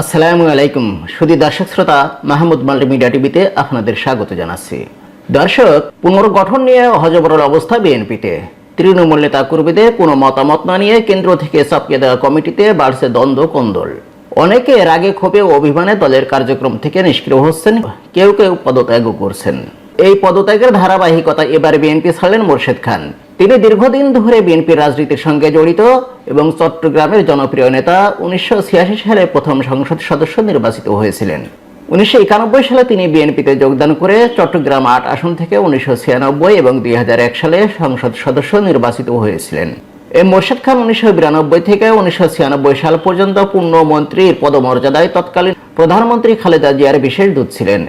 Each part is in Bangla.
আসসালামু আলাইকুম। সুদী দর্শক শ্রোতা, মাহমুদ মাল্টিমিডিয়া টিভিতে আপনাদের স্বাগত জানাচ্ছি। দর্শক, পুনর্গঠন নিয়ে হজবরল অবস্থা বিএনপিতে। তৃণমূল নেতা কর্মীদের কোনো মতামত না নিয়ে কেন্দ্র থেকে চাপিয়ে দেওয়া কমিটিতে বাড়ছে দ্বন্দ্ব, কোন্দল। অনেকে রাগে ক্ষোভে অভিমানে দলের কার্যক্রম থেকে নিষ্ক্রিয় হচ্ছেন, কেউ কেউ পদত্যাগও করছেন। এই পদত্যাগের ধারাবাহিকতা এবার বিএনপি ছাড়লেন মোর্শেদ খান। তিনি দীর্ঘদিন ধরে বিএনপির রাজনীতির সঙ্গে জড়িত এবং চট্টগ্রামের জনপ্রিয় নেতা উনিশশো ছিয়াশি সালে প্রথম সংসদ সদস্য নির্বাচিত হয়েছিলেন। উনিশশো একানব্বই সালে তিনি বিএনপিতে যোগদান করে চট্টগ্রাম আট আসন থেকে উনিশশো ছিয়ানব্বই এবং দুই হাজার এক সালে সংসদ সদস্য নির্বাচিত হয়েছিলেন। এ মোর্শেদ খান উনিশশো বিরানব্বই থেকে উনিশশো ছিয়ানব্বই সাল পর্যন্ত পূর্ণ মন্ত্রীর পদমর্যাদায় তৎকালীন প্রধানমন্ত্রী খালেদা জিয়ার বিশেষ দূত ছিলেন।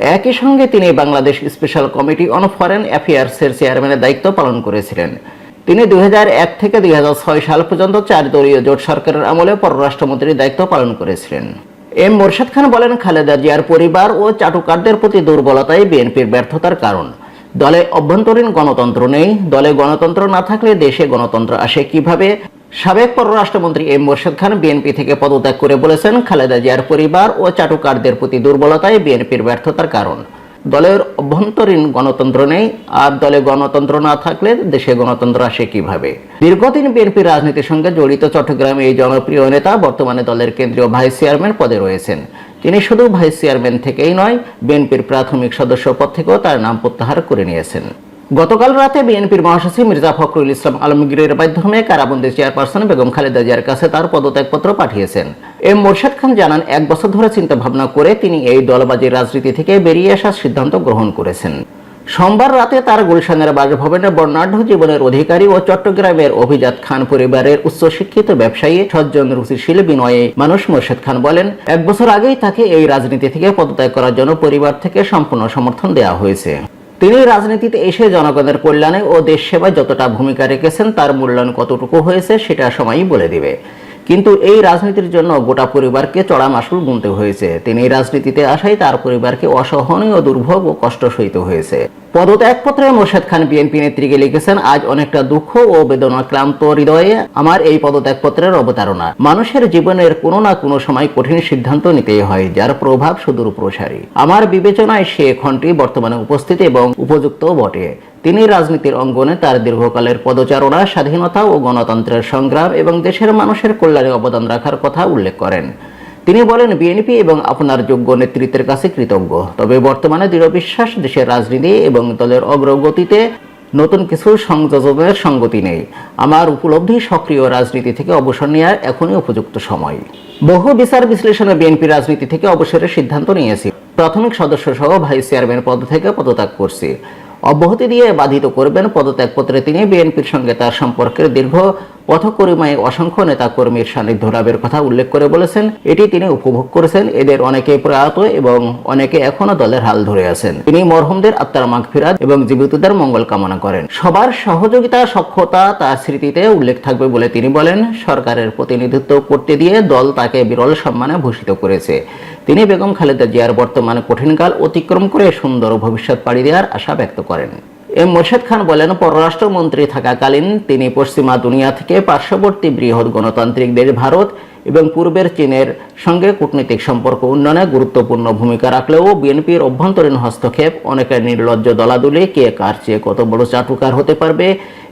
একই সঙ্গে তিনি Bangladesh special committee on foreign অ্যাফেয়ার্সের চেয়ারম্যানের দায়িত্ব পালন করেছিলেন। তিনি দুই থেকে দুই সাল পর্যন্ত চার দলীয় জোট সরকারের আমলে পররাষ্ট্রমন্ত্রীর দায়িত্ব পালন করেছিলেন। এম মোর্শেদ খান বলেন, খালেদা জিয়ার পরিবার ও চাটুকারদের প্রতি দুর্বলতাই বিএনপির ব্যর্থতার কারণ। দলে অভ্যন্তরীণ গণতন্ত্র নেই, দলে গণতন্ত্র না থাকলে দেশে গণতন্ত্র আসে কীভাবে? সাবেক পররাষ্ট্রমন্ত্রী এম মোর্শেদ খান বিএনপি থেকে পদত্যাগ করে বলেছেন, খালেদা জিয়ার পরিবার ও চাটুকারদের প্রতি দুর্বলতাই বিএনপির ব্যর্থতার কারণ। দলের অভ্যন্তরীণ গণতন্ত্র নেই, আর দলে গণতন্ত্র না থাকলে দেশে গণতন্ত্র আসে কীভাবে? দীর্ঘদিন বিএনপির রাজনীতির সঙ্গে জড়িত চট্টগ্রামে এই জনপ্রিয় নেতা বর্তমানে দলের কেন্দ্রীয় ভাইস চেয়ারম্যান পদে রয়েছেন। তিনি শুধু ভাইস চেয়ারম্যান থেকেই নয়, বিএনপির প্রাথমিক সদস্য পদ থেকেও তার নাম প্রত্যাহার করে নিয়েছেন। গতকাল রাতে বিএনপির মহাসচিব মির্জা ফখরুল ইসলাম আলমগীরের মাধ্যমে কারাবন্দি চেয়ারপারসন বেগম খালেদা জিয়ার কাছে তার পদত্যাগপত্র পাঠিয়েছেন। এম মোর্শেদ খান জানান, এক বছর ধরে চিন্তা ভাবনা করে তিনি এই দলবাজির রাজনীতি থেকে বেরিয়ে আসার সিদ্ধান্ত গ্রহণ করেছেন। সোমবার রাতে তার গুলশানের বাসভবনে বর্ণাঢ্য জীবনের অধিকারী ও চট্টগ্রামের অভিজাত খান পরিবারের উচ্চশিক্ষিত ব্যবসায়ী সজ্জন রুচিশীল বিনয়ে মানুষ মোর্শেদ খান বলেন, এক বছর আগেই তাকে এই রাজনীতি থেকে পদত্যাগ করার জন্য পরিবার থেকে সম্পূর্ণ সমর্থন দেওয়া হয়েছে। তিনি রাজনীতিতে এসে জনগণের কল্যাণে ও দেশ সেবায় যতটা ভূমিকা রেখেছেন, তার মূল্যায়ন কতটুকু হয়েছে সেটা সময়ই বলে দিবে। কিন্তু এই রাজনীতির জন্য গোটা পরিবারকে চড়া মাসুল গুনতে হয়েছে। তিনি রাজনীতিতে আসায় তার পরিবারকে অসহনীয় দুর্ভোগ ও কষ্ট সহিত হয়েছে। পদত্যাগপত্রে মোর্শেদ খান বিএনপি নেত্রীকে লিখেছেন, আজ অনেকটা দুঃখ ও বেদনা ক্লান্ত হৃদয়ে আমার এই পদত্যাগপত্রের অবতারণা। মানুষের জীবনের কোনো না কোনো সময় কঠিন সিদ্ধান্ত নিতেই হয়, যার প্রভাব সুদূর প্রসারী। আমার বিবেচনায় সে ক্ষণটি বর্তমানে উপস্থিত এবং উপযুক্ত বটে। তিনি রাজনীতির অঙ্গনে তার দীর্ঘকালের পদচারণা, স্বাধীনতা ও গণতন্ত্রের সংগ্রাম এবং দেশের মানুষের কল্যাণে অবদান রাখার কথা উল্লেখ করেন। তিনি বলেন, বিএনপি এবং আপনার যোগ্য নেতৃত্বের কাছে কৃতজ্ঞ। তবে বর্তমানে দৃঢ় বিশ্বাস, দেশের রাজনীতি এবং দলের অগ্রগতিতে নতুন কিছু সংযোজনের সঙ্গতি নেই। আমার উপলব্ধি সক্রিয় রাজনীতি থেকে অবসর নেওয়ার এখনই উপযুক্ত সময়। বহু বিচার বিশ্লেষণে বিএনপি রাজনীতি থেকে অবসরের সিদ্ধান্ত নিয়েছি। প্রাথমিক সদস্য সহ ভাইস চেয়ারম্যান পদ থেকে পদত্যাগ করছি। অব্যাহতি দিয়ে বাধিত করবেন পদত্যাগপত্রে তিনি বিএনপির সঙ্গে তার সম্পর্কের দীর্ঘ পথকরিমায় অসংখ্য নেতা কর্মীর সান্নিধ্য লাভের কথা উল্লেখ করে বলেছেন। এটি তিনি উপভোগ করেছেন। এদের অনেকে প্রয়াত এবং অনেকে এখনও দলের হাল ধরে আছেন। তিনি মরহুমদের আত্মার মাগফিরাত এবং জীবিতদের মঙ্গল কামনা করেন। সবার সহযোগিতা, সক্ষতা তার স্মৃতিতে উল্লেখ থাকবে বলে তিনি বলেন, সরকারের প্রতিনিধিত্ব করতে দিয়ে দল তাকে বিরল সম্মানে ভূষিত করেছে। তিনি বেগম খালেদা জিয়ার বর্তমানে কঠিনকাল অতিক্রম করে সুন্দর ভবিষ্যৎ পাড়ি দেওয়ার আশা ব্যক্ত করেন। এম মোর্শেদ খান বলেন, পররাষ্ট্রমন্ত্রী থাকাকালীন তিনি পশ্চিমা দুনিয়া থেকে পার্শ্ববর্তী বৃহৎ গণতান্ত্রিক দেশ ভারত এবং পূর্বের চীনের সঙ্গে কূটনৈতিক সম্পর্ক উন্নয়নে গুরুত্বপূর্ণ ভূমিকা রাখলেও বিএনপির অভ্যন্তরীণ হস্তক্ষেপ অনেকের নির্লজ্জ দলাদুলি কে কার চেয়ে কত বড় চাটুকার হতে পারবে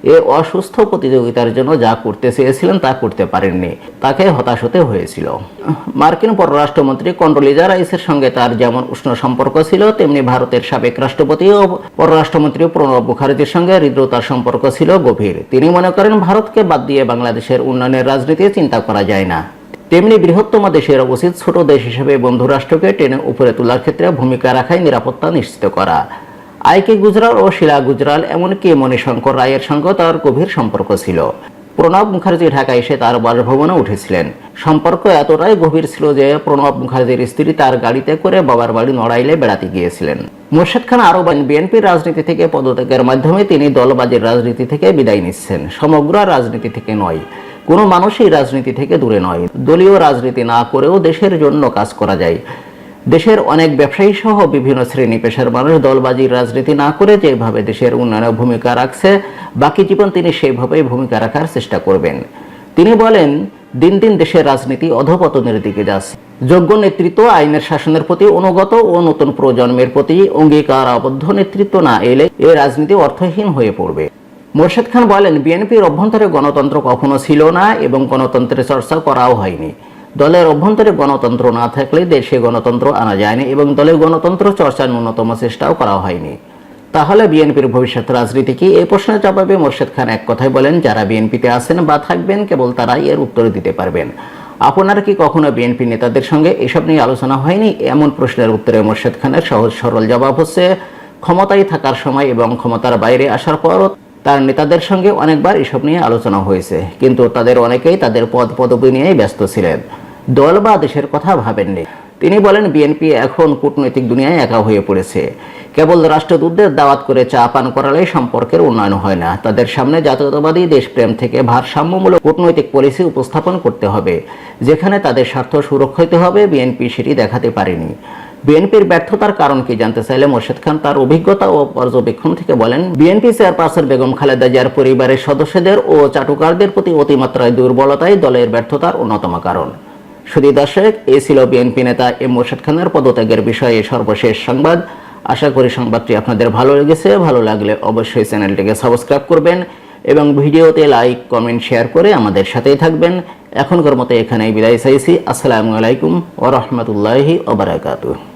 এ অসুস্থ প্রতিযোগিতার জন্য যা করতে চেয়েছিলেন তা করতে পারেননি। তাকে হতাশ হতে হয়েছিল। মার্কিন পররাষ্ট্রমন্ত্রী কন্ডোলিজা রাইসের সঙ্গে তার যেমন উষ্ণ সম্পর্ক ছিল, তেমনি ভারতের সাবেক রাষ্ট্রপতি ও পররাষ্ট্রমন্ত্রী প্রণব মুখার্জির সঙ্গে হৃদ্রতার সম্পর্ক ছিল গভীর। তিনি মনে করেন, ভারতকে বাদ দিয়ে বাংলাদেশের উন্নয়নের রাজনীতি চিন্তা করা যায় না। তেমনি বৃহত্তম দেশের উচিত ছোট দেশ হিসেবে বন্ধু রাষ্ট্রকে টেনে উপরে তোলার ক্ষেত্রে ভূমিকা রাখায় নিরাপত্তা নিশ্চিত করা। আইকে গুজরাল ও শিলা গুজরাল, এমনকি মণিশঙ্কর রায়ের সঙ্গে তার গভীর সম্পর্ক ছিল। প্রণব মুখার্জি ঢাকায় এসে তার বাসভবনে উঠেছিলেন। সম্পর্ক এতটাই গভীর ছিল যে প্রণব মুখার্জির স্ত্রী তার গাড়িতে করে বাবার বাড়ি নড়াইলে বেড়াতে গিয়েছিলেন। মোর্শেদ খান আরও বলেন, বিএনপির রাজনীতি থেকে পদত্যাগের মাধ্যমে তিনি দলবাজির রাজনীতি থেকে বিদায় নিচ্ছেন। সমগ্র রাজনীতি থেকে নয়, কোনো মানুষই রাজনীতি থেকে দূরে নয়। দলীয় রাজনীতি না করেও দেশের জন্য কাজ করা যায়। দেশের অনেক ব্যবসায়ী সহ বিভিন্ন শ্রেণি পেশার মানুষ দলবাজির রাজনীতি না করে যেভাবে দেশের উন্নয়নে ভূমিকা রাখছে, বাকি জীবন তিনি সেইভাবেই ভূমিকা রাখার চেষ্টা করবেন। তিনি বলেন, দিন দিন দেশের রাজনীতি অধপতনের দিকে যাচ্ছে। যোগ্য নেতৃত্ব আইনের শাসনের প্রতি অনুগত ও নতুন প্রজন্মের প্রতি অঙ্গীকার আবদ্ধ নেতৃত্ব না এলে এ রাজনীতি অর্থহীন হয়ে পড়বে। মোর্শেদ খান বলেন, বিএনপির অভ্যন্তরে গণতন্ত্র কখনো ছিল না এবং গণতন্ত্রের চর্চা করাও হয়নি। দলের অভ্যন্তরে গণতন্ত্র না থাকলে দেশে গণতন্ত্র আনা যায়নি এবং দলের গণতন্ত্র চর্চার ন্যূনতম চেষ্টাও করা হয়নি। তাহলে বিএনপির ভবিষ্যৎ রাজনীতি কি? এই প্রশ্নের জবাবে মোর্শেদ খান এক কথায় বলেন, যারা বিএনপিতে আছেন বা থাকবেন, কেবল তারাই এর উত্তর দিতে পারবেন। আপনার কি কখনো বিএনপি নেতাদের সঙ্গে এসব নিয়ে আলোচনা হয়নি? এমন প্রশ্নের উত্তরে মোর্শেদ খানের সহজ সরল জবাব হচ্ছে, ক্ষমতায় থাকার সময় এবং ক্ষমতার বাইরে আসার পরও তার নেতাদের সঙ্গে অনেকবার এসব নিয়ে আলোচনা হয়েছে। কিন্তু তাদের অনেকেই তাদের পদ পদবি নিয়েই ব্যস্ত ছিলেন। দল বা দেশের কথা ভাবেননি। তিনি বলেন, বিএনপি এখন কূটনৈতিক দুনিয়ায় একা হয়ে পড়েছে। কেবল রাষ্ট্রদূতদের দাওয়াত করে চা পান করালেই সম্পর্কের উন্নয়ন হয় না। তাদের সামনে জাতীয়তাবাদী দেশপ্রেম থেকে ভারসাম্যমূলক কূটনৈতিক পলিসি উপস্থাপন করতে হবে, যেখানে তাদের স্বার্থ সুরক্ষিত হবে, বিএনপি সেটি দেখাতে পারেনি। বিএনপির ব্যর্থতার কারণ কি জানতে চাইলে মোর্শেদ খান তার অভিজ্ঞতা ও পর্যবেক্ষণ থেকে বলেন, বিএনপি চেয়ারপারসন বেগম খালেদা জিয়ার পরিবারের সদস্যদের ও চাটুকারদের প্রতি অতিমাত্রায় দুর্বলতাই দলের ব্যর্থতার অন্যতম কারণ। শুধু দর্শক এ ছিল বিএনপি নেতা এম মোর্শেদ খানের পদত্যাগের বিষয়ে সর্বশেষ সংবাদ। আশা করি সংবাদটি আপনাদের ভালো লেগেছে। ভালো লাগলে অবশ্যই চ্যানেলটিকে সাবস্ক্রাইব করবেন এবং ভিডিওতে লাইক, কমেন্ট, শেয়ার করে আমাদের সাথেই থাকবেন। এখনকার মতো এখানেই বিদায় চাইছি। আসসালামু আলাইকুম ওরহমতুল্লাহি ওবরাকাতুহ